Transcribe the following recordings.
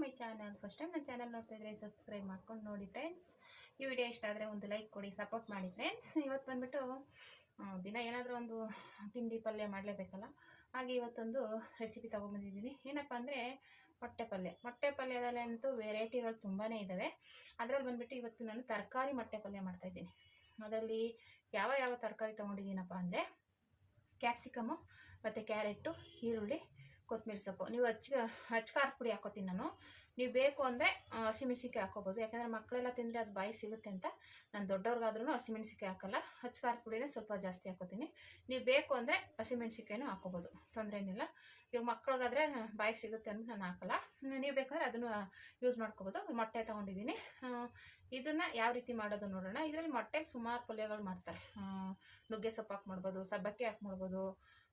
My channel. First time ನನ್ನ channel ನೋಡ್ತಾ ಇದ್ರೆ ಸಬ್ಸ್ಕ್ರೈಬ್ ಮಾಡ್ಕೊಂಡು ನೋಡಿ ಫ್ರೆಂಡ್ಸ್ ಈ ವಿಡಿಯೋ ಇಷ್ಟ ಆದರೆ ಒಂದು ಲೈಕ್ ಕೊಡಿ ಸಪೋರ್ಟ್ ಮಾಡಿ ಫ್ರೆಂಡ್ಸ್ ಇವತ್ತು ಬಂದ್ಬಿಟ್ಟು ದಿನ ಏನಾದರೂ ಒಂದು ತಿಂಡಿ ಪಲ್ಯ ಮಾಡಲೇಬೇಕಲ್ಲ? ಹಾಗೆ ಇವತ್ತೊಂದು ರೆಸಿಪಿ ತೊಗೊಂಬಂದಿದ್ದೀನಿ ಏನಪ್ಪ ಅಂದರೆ ಮೊಟ್ಟೆ ಪಲ್ಯ. ಮೊಟ್ಟೆ ಪಲ್ಯದಲ್ಲಿ ಅಂತೂ ವೆರೈಟಿಗಳು ತುಂಬಾ ಇದ್ದಾವೆ ಅದರಲ್ಲಿ ಬಂದುಬಿಟ್ಟು ಇವತ್ತು ನಾನು ತರಕಾರಿ ಮೊಟ್ಟೆ ಪಲ್ಯ ಮಾಡ್ತಾಯಿದ್ದೀನಿ ಅದರಲ್ಲಿ ಯಾವ ಯಾವ ತರಕಾರಿ ತೊಗೊಂಡಿದ್ದೀನಪ್ಪ ಅಂದರೆ ಕ್ಯಾಪ್ಸಿಕಮು ಮತ್ತು ಕ್ಯಾರೆಟು ಈರುಳ್ಳಿ, ಕೊತ್ತಂಬರಿ ಸೊಪ್ಪು. ನೀವು ಹಚ್ಚ ಹಚ್ಚ ಖಾರದ ಪುಡಿ ಹಾಕೋತೀನಿ ನಾನು. ನೀವು ಬೇಕು ಅಂದರೆ ಹಸಿಮೆಣ್ಸಿಕಾಯಿ ಹಾಕೋಬೋದು. ಯಾಕಂದರೆ ಮಕ್ಕಳೆಲ್ಲ ತಿಂದರೆ ಅದು ಬಾಯಿ ಸಿಗುತ್ತೆ ಅಂತ. ನಾನು ದೊಡ್ಡವ್ರಿಗಾದ್ರೂ ಹಸಿಮೆಣ್ಸಿಕಾಯಿ ಹಾಕಲ್ಲ. ಹಚ್ಚ ಖಾರದ ಪುಡಿನೇ ಸ್ವಲ್ಪ ಜಾಸ್ತಿ ಹಾಕೋತೀನಿ. ನೀವು ಬೇಕು ಅಂದರೆ ಹಸಿಮೆಣ್ಸಿಕಾಯಿನೂ ಹಾಕೋಬೋದು. ತೊಂದರೆ ಏನಿಲ್ಲ. ಇವಾಗ ಮಕ್ಳಿಗಾದ್ರೆ ಬಾಯಿಗೆ ಸಿಗುತ್ತೆ ಅಂತ ನಾನು ಹಾಕಲ್ಲ. ನೀವು ಬೇಕಾದ್ರೆ ಅದನ್ನು ಯೂಸ್ ಮಾಡ್ಕೋಬೋದು. ಮೊಟ್ಟೆ ತೊಗೊಂಡಿದ್ದೀನಿ. ಇದನ್ನು ಯಾವ ರೀತಿ ಮಾಡೋದು ನೋಡೋಣ. ಇದರಲ್ಲಿ ಮೊಟ್ಟೆ ಸುಮಾರು ಪಲ್ಯಗಳು ಮಾಡ್ತಾರೆ. ನುಗ್ಗೆ ಸೊಪ್ಪು ಹಾಕಿ ಮಾಡ್ಬೋದು, ಸಬ್ಬಕ್ಕಿ ಹಾಕಿ ಮಾಡ್ಬೋದು,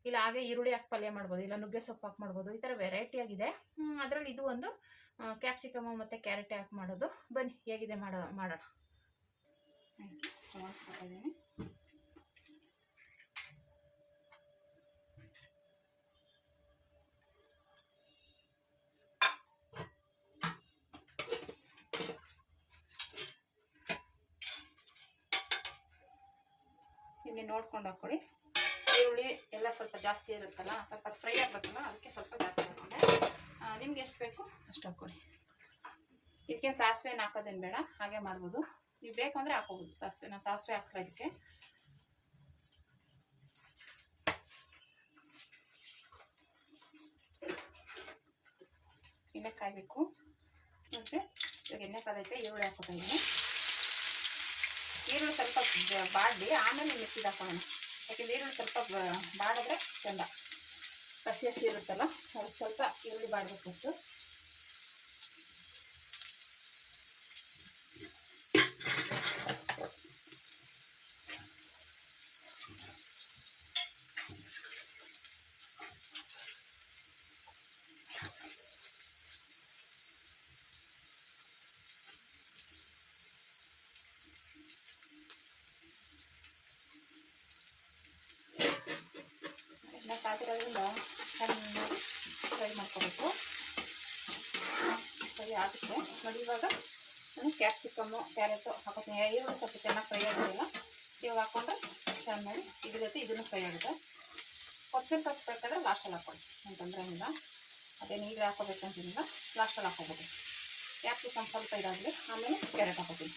ಇಲ್ಲ ಹಾಗೆ ಈರುಳ್ಳಿ ಹಾಕಿ ಪಲ್ಯ ಮಾಡ್ಬೋದು, ಇಲ್ಲ ನುಗ್ಗೆ ಸೊಪ್ಪು ಹಾಕಿ ಮಾಡ್ಬೋದು, ಈ ಥರ ವೆರೈಟಿ ಆಗಿದೆ. ಅದರಲ್ಲಿ ಇದು ಒಂದು ಕ್ಯಾಪ್ಸಿಕಮ್ ಮತ್ತು ಕ್ಯಾರೆಟ್ ಹಾಕಿ ಮಾಡೋದು. ಬನ್ನಿ, ಹೇಗಿದೆ ಮಾಡೋ, ಮಾಡೋಣ. ನೋಡ್ಕೊಂಡು ಹಾಕ್ಕೊಳ್ಳಿ. ಈರುಳ್ಳಿ ಎಲ್ಲ ಸ್ವಲ್ಪ ಜಾಸ್ತಿ ಇರುತ್ತಲ್ಲ ಸ್ವಲ್ಪ ಫ್ರೈ ಆಗಬೇಕಲ್ಲ ಅದಕ್ಕೆ ಸ್ವಲ್ಪ ಜಾಸ್ತಿ ಹಾಕೊಂಡೆ ನಿಮ್ಗೆ ಎಷ್ಟು ಬೇಕು? ಅಷ್ಟು ಹಾಕೊಳ್ಳಿ ಇದಕ್ಕೇನು ಸಾಸಿವೆನ ಹಾಕೋದೇನು ಬೇಡ ಹಾಗೆ ಮಾಡ್ಬೋದು. ನೀವು ಬೇಕು ಅಂದರೆ ಹಾಕೋಬೋದು ಸಾಸಿವೆ. ನಾವು ಸಾಸಿವೆ ಹಾಕ್ತಾ ಇದಕ್ಕೆ ಎಣ್ಣೆ ಕಾಯಬೇಕು. ಮತ್ತು ಇವಾಗ ಎಣ್ಣೆ ಕಾದೈತೆ ಈರುಳ್ಳಿ ಹಾಕೋತಾ ಇದ್ದೀನಿ. ಈರುಳ್ಳಿ ಸ್ವಲ್ಪ ಬಾಡಿ ಆಮೇಲೆ ಮಿಕ್ಕಿದ ಹಾಕೋಣ. ಯಾಕೆಂದ್ರೆ ಈರುಳ್ಳಿ ಸ್ವಲ್ಪ ಬಾಡಿದ್ರೆ ಚೆಂದ. ಹಸಿ ಹಸಿ ಇರುತ್ತಲ್ಲ, ಅದು ಸ್ವಲ್ಪ ಈರುಳ್ಳಿ ಬಾಡಬೇಕು ಫಸ್ಟು ಎಣ್ಣೆ ಕಾದಿರೋದ್ರಿಂದ ಚೆನ್ನಾಗಿ ಫ್ರೈ ಮಾಡ್ಕೋಬೇಕು ಫ್ರೈ ಆಗುತ್ತೆ. ನೋಡಿ, ಇವಾಗ ನಾನು ಕ್ಯಾಪ್ಸಿಕಮ್ಮು ಕ್ಯಾರೆಟು ಹಾಕೋತೀನಿ. ಈರುಳ್ಳಿ ಸ್ವಲ್ಪ ಚೆನ್ನಾಗಿ ಫ್ರೈ ಆಗೋದಿಲ್ಲ. ಇವಾಗ ಹಾಕ್ಕೊಂಡು ಚೆನ್ನಾಗಿ ಇದ್ರ ಜೊತೆ ಇದನ್ನು ಫ್ರೈ ಆಗುತ್ತೆ. ಕೊತ್ತಂಬರಿ ಸೊಪ್ಪು ಬೇಕಾದ್ರೆ ಲಾಸ್ಟಲ್ಲಿ ಹಾಕೊಳ್ಳಿ. ತೊಂದರೆ ಇಲ್ಲ. ಅದೇನು ನೀರು ಹಾಕೋಬೇಕಂತಿಲ್ಲ ಲಾಸ್ಟಲ್ಲಿ ಹಾಕೋಬೋದು. ಕ್ಯಾಪ್ಸಿಕಮ್ ಸ್ವಲ್ಪ ಇದಾಗಲಿ ಆಮೇಲೆ ಕ್ಯಾರೆಟ್ ಹಾಕೋತೀನಿ.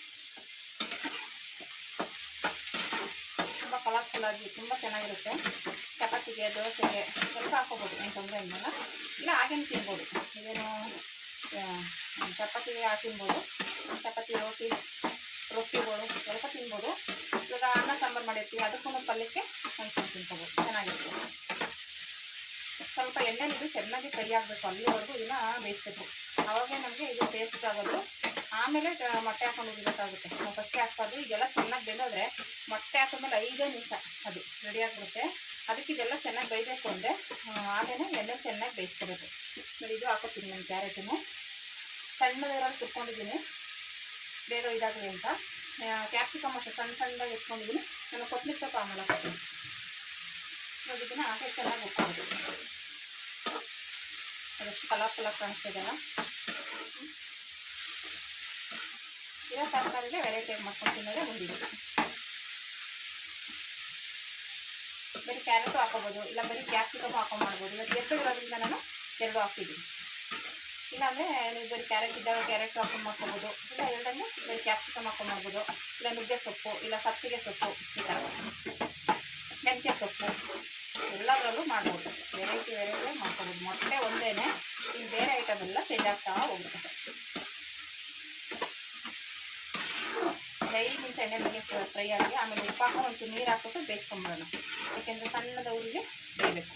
ತುಂಬ ಕಲರ್ಫುಲ್ ಆಗಿ, ತುಂಬ ಚೆನ್ನಾಗಿರುತ್ತೆ. ಚಪಾತಿಗೆ, ದೋಸೆಗೆ ಸ್ವಲ್ಪ ಹಾಕೋಬೋದು. ಏನು ತೊಂದರೆ ಇಲ್ಲ ಇಲ್ಲ, ಹಾಗೇನು ತಿನ್ಬೋದು. ಇದೇನು ಹಾಕಿ ತಿನ್ಬೋದು ಚಪಾತಿ ರೋಟಿ ರೊಟ್ಟಿಗಳು ಸ್ವಲ್ಪ ತಿನ್ಬೋದು ಇವಾಗ ಅನ್ನ ಸಾಂಬಾರು ಮಾಡಿರ್ತೀವಿ ಅದಕ್ಕೂ ಪಲ್ಯಕ್ಕೆ ಹಂಚ್ಕೊಂಡು ತಿನ್ಕೋಬೋದು ಚೆನ್ನಾಗಿರ್ತದೆ ಸ್ವಲ್ಪ ಎಣ್ಣೆ ಇದು ಚೆನ್ನಾಗಿ ಫ್ರೈ ಆಗಬೇಕು ಅಲ್ಲಿವರೆಗೂ ಇದನ್ನ ಬೇಯಿಸ್ಬೇಕು ಅವಾಗೇ ನಮಗೆ ಇದು ಟೇಸ್ಟ್ ಆಗೋದು ಆಮೇಲೆ ಮೊಟ್ಟೆ ಹಾಕೊಂಡು ಹೋಗಬೇಕಾಗುತ್ತೆ ನಾವು ಫಸ್ಟೇ ಹಾಕ್ಬಾರ್ದು ಇದೆಲ್ಲ ಚೆನ್ನಾಗಿ ಬೆಂದೋದ್ರೆ ಮೊಟ್ಟೆ ಹಾಕಿದ್ಮೇಲೆ ಐದೇ ನಿಮಿಷ ಅದು ರೆಡಿ ಆಗಿಬಿಡುತ್ತೆ ಅದಕ್ಕೆ ಇದೆಲ್ಲ ಚೆನ್ನಾಗಿ ಬೇಯಬೇಕು ಅಂದರೆ ಆಮೇಲೆ ಎಲ್ಲ ಚೆನ್ನಾಗಿ ಬೇಯಿಸ್ಕೊಬೇಕು ನೋಡಿ, ಇದು ಹಾಕೋತೀನಿ ನಾನು ಕ್ಯಾರೆಟನ್ನು. ಸಣ್ಣದಿರೋದು ಕುತ್ಕೊಂಡಿದ್ದೀನಿ ಬೇಗ ಇದಾಗಲಿ ಅಂತ. ಕ್ಯಾಪ್ಸಿಕಮ್ ಅಷ್ಟು, ಸಣ್ಣ ಸಣ್ಣದಾಗಿ ಇಟ್ಕೊಂಡಿದ್ದೀನಿ. ನಾನು ಕೊತ್ತಂಬರಿ ಸೊಪ್ಪು ಆಮೇಲೆ ಹಾಕ್ತೀನಿ ನೋಡಿ, ಇದನ್ನು ಹಾಗೆ ಚೆನ್ನಾಗಿ ಉಟ್ಕೊಬೇಕು ಅದಷ್ಟು ಕಲರ್ ಕಲರ್ ಕಾಣಿಸ್ತಿದೆಯಲ್ಲ. ಇರೋ ತರಕಾರಿಗೆ ವೆರೈಟಿಯಾಗಿ ಮಾಡ್ಕೊಂಡು ತಿನ್ನೋದೇ ಬಂದಿದೆ ಬರೀ ಕ್ಯಾರೆಟು ಹಾಕೋಬೋದು, ಇಲ್ಲ ಬರೀ ಕ್ಯಾಪ್ಸಿಕಮ್ ಹಾಕೊಂಡು ಮಾಡ್ಬೋದು ಇವತ್ತು ಎರಡು ಇರೋದ್ರಿಂದ ನಾನು ಎರಡು ಹಾಕ್ತಿದ್ದೀನಿ ಇಲ್ಲಾಂದರೆ ನೀವು ಬರೀ ಕ್ಯಾರೆಟ್ ಇದ್ದಾಗ ಕ್ಯಾರೆಟ್ ಹಾಕೊಂಡು ಮಾಡ್ಕೋಬೋದು ಇಲ್ಲ ಎರಡನ್ನು ಬರೀ ಕ್ಯಾಪ್ಸಿಕಮ್ ಹಾಕೊಂಡು ಮಾಡ್ಬೋದು ಇಲ್ಲ ನುಗ್ಗೆ ಸೊಪ್ಪು, ಇಲ್ಲ ಸಬ್ಸಿಗೆ ಸೊಪ್ಪು, ಈ ಥರ. ಮೆಂತ್ಯ ಸೊಪ್ಪು, ಎಲ್ಲದರಲ್ಲೂ ಮಾಡ್ಬೋದು. ವೆರೈಟಿ ವೆರೈಟಿ ಮಾಡ್ಕೋಬೋದು. ಮೊಟ್ಟೆ ಒಂದೇ ಇಲ್ಲಿ ಬೇರೆ ಐಟಮ್ ಎಲ್ಲ ಚೇಂಜ್ ಆಗ್ತಾ ಹೋಗುತ್ತೆ ಐದು ನಿಮಿಷ ಎಣ್ಣೆ ಮೇಲೆ ಫ್ರೈ ಆಗಿ ಆಮೇಲೆ ಉಪ್ಪು ಒಂದು ಒಂಚೂರು ನೀರು ಹಾಕ್ಬಿಟ್ಟು ಬೇಯಿಸ್ಕೊಂಬಿಡೋಣ ಯಾಕೆಂದರೆ ಸಣ್ಣದ ಊರಿಗೆ ಬೇಯಬೇಕು.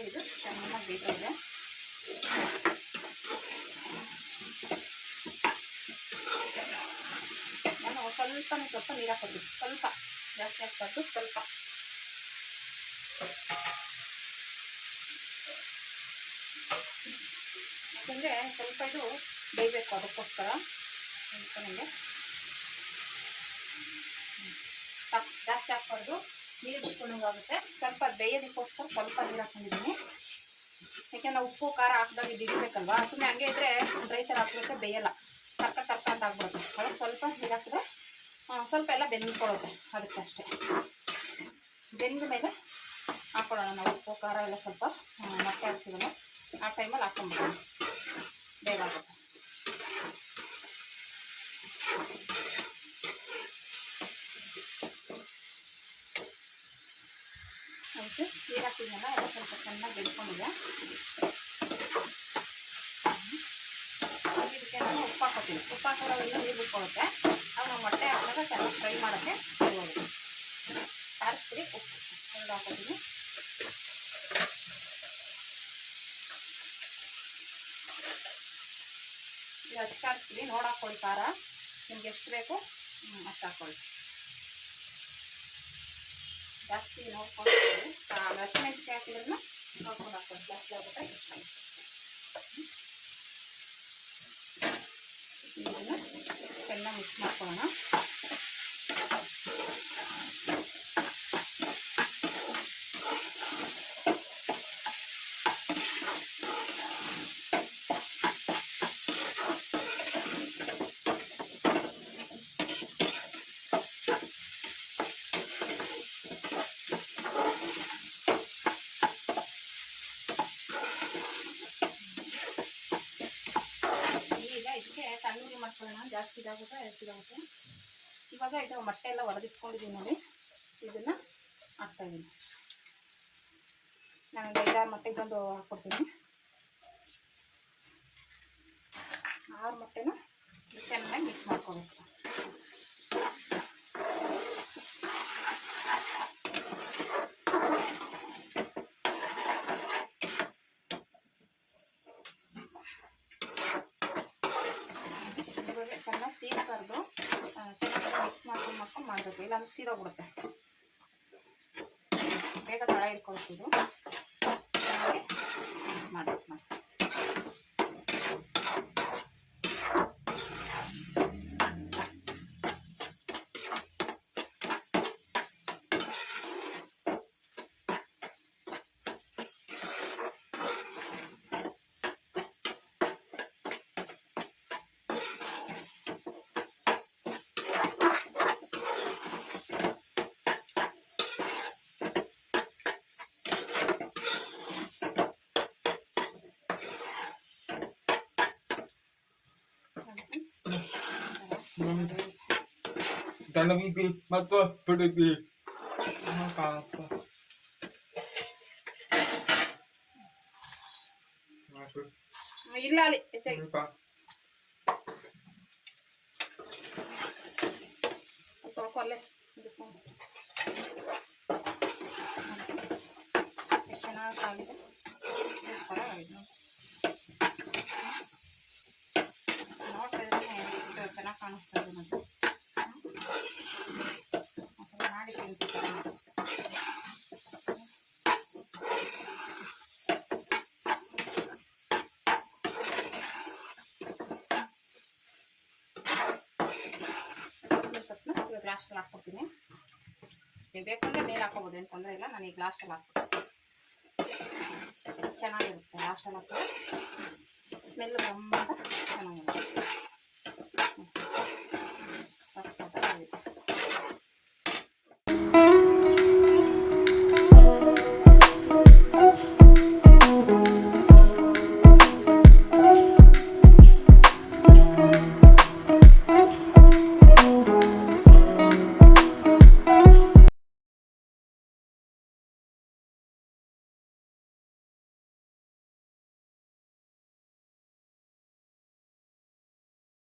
ಇದು ಚೆನ್ನಾಗಿ ಬೇಯ್ತಾ ನಾನು ಸ್ವಲ್ಪ ಸ್ವಲ್ಪ ನೀರು ಹಾಕೋದು ಸ್ವಲ್ಪ ಜಾಸ್ತಿ ಹಾಕ್ಬಾರ್ದು, ಸ್ವಲ್ಪ. ಯಾಕೆಂದರೆ ಸ್ವಲ್ಪ ಇದು ಬೇಯಬೇಕು ಅದಕ್ಕೋಸ್ಕರ. ಸಾಕು, ಜಾಸ್ತಿ ಹಾಕ್ಬಾರ್ದು. ನೀರು ಬಿಟ್ಕೊಂಡಂಗಾಗುತ್ತೆ ಸ್ವಲ್ಪ ಬೇಯೋದಕ್ಕೋಸ್ಕರ ಸ್ವಲ್ಪ ನೀರು ಹಾಕೊಂಡಿದ್ದೀನಿ ಯಾಕೆ ನಾವು ಉಪ್ಪು, ಖಾರ ಹಾಕಿದಾಗ ಇದು ಸುಮ್ಮನೆ ಹಂಗೆ ಇದ್ರೆ ಡ್ರೈ ಥರ ಹಾಕಿದ್ರೆ ಬೇಯಲ್ಲ. ತರ್ಕ ತರ್ಕ ಅಂತ ಆಗ್ಬಿಡುತ್ತೆ. ಅದಕ್ಕೆ ಸ್ವಲ್ಪ ನೀರು ಹಾಕಿದ್ರೆ ಸ್ವಲ್ಪ ಎಲ್ಲ ಬೆಂದ್ಕೊಳ್ಳುತ್ತೆ ಅದಕ್ಕಷ್ಟೇ ಬೆಂದ ಮೇಲೆ ಹಾಕೊಳ್ಳೋಣ ನಾವು ಉಪ್ಪು, ಖಾರ ಎಲ್ಲ ಸ್ವಲ್ಪ ಮತ್ತೆ ಹಾಕ್ತೀವಲ್ಲ? ಆ ಟೈಮಲ್ಲಿ ಹಾಕೊಂಡ್ಬಿಡೋಣ ಬೇಗ ಆಗುತ್ತೆ ಅದಕ್ಕೆ ನೀರು ಹಾಕಿದ್ನಲ್ಲ, ಎಲ್ಲ ಸ್ವಲ್ಪ ಚೆನ್ನಾಗಿ ಬೆಳ್ಕೊಂಡಿದೆ. ಇದಕ್ಕೆ ನಾನು ಉಪ್ಪು ಹಾಕೋತೀನಿ. ಉಪ್ಪು ಹಾಕೋದ್ರಿಂದ ನೀರು ಬಿಟ್ಕೊಳ್ಳುತ್ತೆ ಅವಾಗ ನಾವು ಮೊಟ್ಟೆ ಹಾಕಿದಾಗ ಚೆನ್ನಾಗಿ ಫ್ರೈ ಮಾಡೋಕ್ಕೆ ಸರಿ ಖಾರದ ಉಪ್ಪು ಎರಡು ಹಾಕೋತೀನಿ. ಇದು ಅಷ್ಟು ಹಾಕ್ತೀವಿ ಪುಡಿ ನೋಡಿ ಖಾರ ನಿಮ್ಗೆ ಎಷ್ಟು ಬೇಕು ಅಷ್ಟು ಹಾಕ್ಕೊಳ್ಳಿ ಜಾಸ್ತಿ ನೋಡ್ಕೊಂಡು ಹಸಿಮೆಣಸಿಗೆ ಹಾಕಿದ್ರನ್ನ ನೋಡ್ಕೊಂಡು ಹಾಕ್ಕೊಳ್ಳಿ ಜಾಸ್ತಿ ಆಗುತ್ತೆ ಇಷ್ಟ ಚೆನ್ನಾಗಿ ಮಿಕ್ಸ್ ಮಾಡ್ಕೊಳ್ಳೋಣ ಈಗ ಇದಕ್ಕೆ ತಣ್ಣೀರು ಮಾಡ್ಕೊಳ್ಳೋಣ ಜಾಸ್ತಿ ಇದಾಗುತ್ತೆ ಇದಾಗುತ್ತೆ. ಇವಾಗ ಇದು ಮೊಟ್ಟೆ ಎಲ್ಲ ಒಡೆದಿಟ್ಕೊಂಡಿದ್ದೀನಿ ನೋಡಿ. ಇದನ್ನು ಹಾಕ್ತಾಯಿದ್ದೀನಿ ನಾನು ಐದಾರು ಮೊಟ್ಟೆಗೆ ಬಂದು ಹಾಕ್ಕೊಡ್ತೀನಿ. ಆರು ಮೊಟ್ಟೆನ ಚೆನ್ನಾಗಿ ಮಿಕ್ಸ್ ಮಾಡ್ಕೋಬೇಕು ಇವಾಗ ಚೆನ್ನಾಗಿ ಸೀದಬಾರ್ದು ಚೆನ್ನಾಗಿ ಮಿಕ್ಸ್ ಮಾಡ್ಕೊಂಡು ಮಾಡಬೇಕು. ಇಲ್ಲಾಂದ್ರೆ ಸೀದೋಗ್ಬಿಡುತ್ತೆ. ಬೇಗ ತಳ ಹಿಡ್ಕೊಳುತ್ತೆ ಇದು ಚೆನ್ನಾಗಿ ಮಾಡಬೇಕು ಮಾಡಿ ತಣ್ಣಗಿದ್ದಿ ಮತ್ತು ಬಿಡುತ್ತಿ ಕಾಣಪ್ಪ ಇಲ್ಲ ಅಲ್ಲಿ ಹೆಚ್ಚಾಗಿ ತೊಳ್ಕೊ ಅಲ್ಲೇ ಇದಕ್ಕೊಂದು. ಎಷ್ಟು ಚೆನ್ನಾಗಿ ಆಗಿದೆ ಪರವಾಗಿಲ್ಲ ನೋಡ್ತಾ ಇದ್ರೆ ಇದು ಚೆನ್ನಾಗಿ ಕಾಣಿಸ್ತಾ ಇದೆ ಒಂದ್ಸಲ ಮಾಡಿ ಸ್ವಲ್ಪ ಲಾಸ್ಟಲ್ಲಿ ಹಾಕ್ಕೊತೀನಿ ನೀವು ಬೇಕಂದ್ರೆ ಮೇಲೆ ಹಾಕೋಬೋದು ಏನು ತೊಂದರೆ ಇಲ್ಲ. ನಾನು ಈಗ ಲಾಸ್ಟಲ್ಲಿ ಹಾಕ್ತೀನಿ ಚೆನ್ನಾಗಿರುತ್ತೆ. ಲಾಸ್ಟಲ್ಲಿ ಹಾಕಿದ್ರೆ ಸ್ಮೆಲ್ ಗಮ್ಮ ಅಂತ